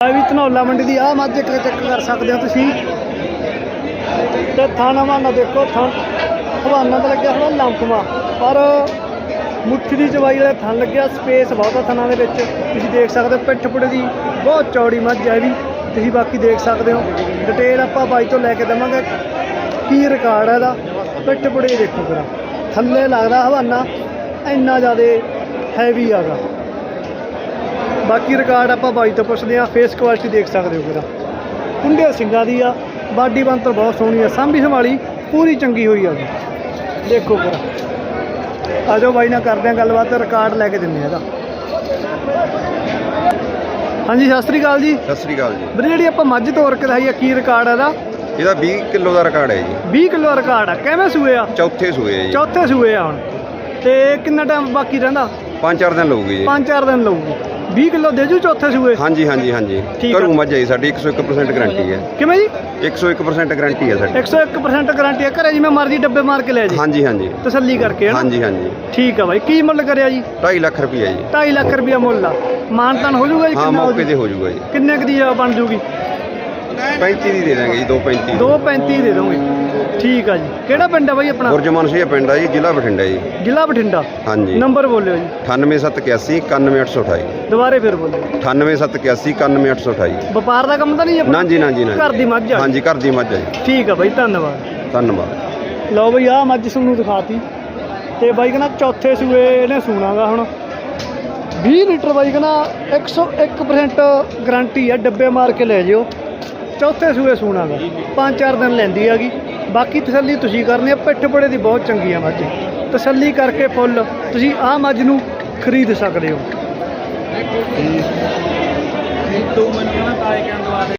ਆ ਵੀ ਧਨੌਲਾ ਮੰਡੀ ਦੀ ਆ ਮੱਝ ਇੱਕ ਚੈੱਕ ਕਰ ਸਕਦੇ ਹੋ ਤੁਸੀਂ। ਤੇ ਥਾਣਾ ਮਾਨਾ ਦੇਖੋ, ਥਾਂ ਹਵਾਨਾ ਤਾਂ ਲੱਗਿਆ ਹੋਣਾ ਲੰਕਮਾ ਪਰ ਮੁੱਠੀ ਦੀ ਚਵਾਈ ਵਾਲੇ ਥਣ ਲੱਗਿਆ, ਸਪੇਸ ਬਹੁਤ ਆ ਥਣਾਂ ਦੇ ਵਿੱਚ। ਤੁਸੀਂ ਦੇਖ ਸਕਦੇ ਹੋ, ਪਿੱਠ ਪੁੜੇ ਦੀ ਬਹੁਤ ਚੌੜੀ ਮੱਝ ਹੈ ਵੀ। ਤੁਸੀਂ ਬਾਕੀ ਦੇਖ ਸਕਦੇ ਹੋ ਡਿਟੇਲ ਆਪਾਂ ਬਾਈ ਤੋਂ ਲੈ ਕੇ ਦੇਵਾਂਗੇ ਕੀ ਰਿਕਾਰਡ ਹੈ ਇਹਦਾ। ਪਿੱਠ ਪੁੜੇ ਦੇਖੋ ਜਰਾ ਥੱਲੇ ਲੱਗਦਾ ਹਵਾਨਾ, ਇੰਨਾ ਜ਼ਿਆਦਾ ਹੈਵੀ ਆਗਾ ਬਾਕੀ ਰਿਕਾਰਡ ਆਪਾਂ ਬਾਈ ਤੋਂ ਪੁੱਛਦੇ ਆ ਫੇਸ ਕੁਆਲਿਟੀ ਦੇਖ ਸਕਦੇ ਹੋ ਕਿਦਾ ਕੁੰਡੇ ਸਿੰਘਾਂ ਦੀ ਆ ਬਾਡੀ ਬੰਤਰ ਬਹੁਤ ਸੋਹਣੀ ਆ ਸਾਂਭੀ ਸੰਭਾਲੀ ਪੂਰੀ ਚੰਗੀ ਹੋਈ ਆ ਜੀ। ਦੇਖੋ ਕਿਰਾ ਆਜੋ ਬਾਈ ਨਾਲ ਕਰਦੇ ਆ ਗੱਲਬਾਤ ਰਿਕਾਰਡ ਲੈ ਕੇ ਦਿੰਨੇ ਆ ਇਹਦਾ। ਹਾਂਜੀ ਸਤਿ ਸ੍ਰੀ ਅਕਾਲ ਜੀ। ਸਤਿ ਸ੍ਰੀ ਅਕਾਲ ਜੀ। ਵੀਰੇ ਜਿਹੜੀ ਆਪਾਂ ਮੱਝ ਤੋਰ ਕੇ ਦਿਖਾਈ ਆ ਕੀ ਰਿਕਾਰਡ ਆ ਇਹਦਾ? ਇਹਦਾ 20 ਕਿਲੋ ਦਾ ਰਿਕਾਰਡ ਹੈ ਜੀ। 20 ਕਿਲੋ ਰਿਕਾਰਡ ਆ। ਕਿਵੇਂ ਸੂਏ ਆ? ਚੌਥੇ ਸੂਏ ਹੈ ਜੀ। ਚੌਥੇ ਸੂਏ ਆ ਹੁਣ। ਤੇ ਕਿੰਨਾ ਟਾਈਮ ਬਾਕੀ ਰਹਿੰਦਾ? ਪੰਜ ਚਾਰ ਦਿਨ ਲਊਗੀ ਜੀ। 5-4 ਦਿਨ ਲਊਗੀ। 20 ਕਿਲੋ ਦੇ ਜੂ ਚੌਥੇ ਸੂਏ? ਹਾਂਜੀ ਹਾਂਜੀ ਹਾਂਜੀ। ਠੀਕ ਆ। ਘਰੂ ਮੱਝ ਹੈ ਜੀ ਸਾਡੀ 101% ਗਾਰੰਟੀ ਹੈ। ਕਿਵੇਂ ਜੀ? 101% ਗਾਰੰਟੀ ਹੈ ਸਾਡੀ। 101% ਗਾਰੰਟੀ ਹੈ ਘਰੇ ਜਿਵੇਂ ਮਰਜ਼ੀ ਡੱਬੇ ਮਾਰ ਕੇ ਲੈ ਜੀ। ਹਾਂਜੀ ਹਾਂਜੀ। ਤਸੱਲੀ ਕਰਕੇ ਹਨਾ? ਹਾਂਜੀ ਹਾਂਜੀ। ਠੀਕ ਆ ਬਾਈ ਕੀ ਮੁੱਲ ਕਰਿਆ ਜੀ? 2.5 ਲੱਖ ਰੁਪਈਆ ਜੀ। 2.5 ਲੱਖ ਰੁਪਇਆ ਮੁੱਲ ਆ। ਮਾਨਤਾਨ ਹੋ ਜਾਊਗਾ ਜੀ ਹਾਂ ਮੌਕੇ? ਤੇ ਹੋ ਜਾਊਗਾ ਜੀ। ਕਿੰਨੇ ਕੁ ਦੀ ਆ ਬਣ ਜੂਗੀ? 35 ਦੀ ਦੇ ਦਾਂਗੇ ਜੀ 235 235 ਦੇ ਦੋਗੇ। ਠੀਕ ਆ ਜੀ। ਕਿਹੜਾ ਪਿੰਡ ਆ ਬਾਈ ਆਪਣਾ? ਗੁਰਜਮਾਨ ਸਿੰਘ ਪਿੰਡ ਆ ਜੀ ਜ਼ਿਲ੍ਹਾ ਬਠਿੰਡਾ ਜੀ। ਜ਼ਿਲ੍ਹਾ ਬਠਿੰਡਾ। ਹਾਂਜੀ। ਨੰਬਰ ਬੋਲਿਓ ਜੀ। 98781 91828 ਦੁਬਾਰੇ ਫਿਰ ਬੋਲਿਓ 98781 91828 ਵਪਾਰ ਦਾ ਕੰਮ ਤਾਂ ਨਹੀਂ ਆਪਣਾ? ਨਾ ਜੀ ਨਾ ਜੀ ਨਾ ਘਰ ਦੀ ਮੱਝ ਆ। ਹਾਂਜੀ ਘਰ ਦੀ ਮੱਝ ਜੀ। ਠੀਕ ਆ ਬਾਈ ਧੰਨਵਾਦ। ਧੰਨਵਾਦ। ਲਓ ਬਈ ਆ ਮੱਝ ਤੁਹਾਨੂੰ ਦਿਖਾਤੀ। ਤੇ ਬਾਈ ਕਹਿੰਦਾ ਚੌਥੇ ਸੂਏ ਇਹਨੇ ਸੂਣਾਗਾ ਹੁਣ। 20 ਲੀਟਰ ਬਾਈ ਕਹਿੰਦਾ 101% ਗਾਰੰਟੀ ਆ ਡੱਬੇ ਮਾਰ ਕੇ ਲੈ ਜਿਓ। ਚੌਥੇ ਸੂਏ ਸੂਣਾਗਾ। ਪੰਜ ਚਾਰ ਦਿਨ ਲੈਂਦੀ ਹੈਗੀ। ਬਾਕੀ ਤਸੱਲੀ ਤੁਸੀਂ ਕਰਨੀ ਆ ਪਿੱਠ ਬੜੇ ਦੀ ਬਹੁਤ ਚੰਗੀ ਆ ਮੱਝ ਤਸੱਲੀ ਕਰਕੇ ਫੁੱਲ ਤੁਸੀਂ ਆ ਮੱਝ ਨੂੰ ਖਰੀਦ ਸਕਦੇ ਹੋ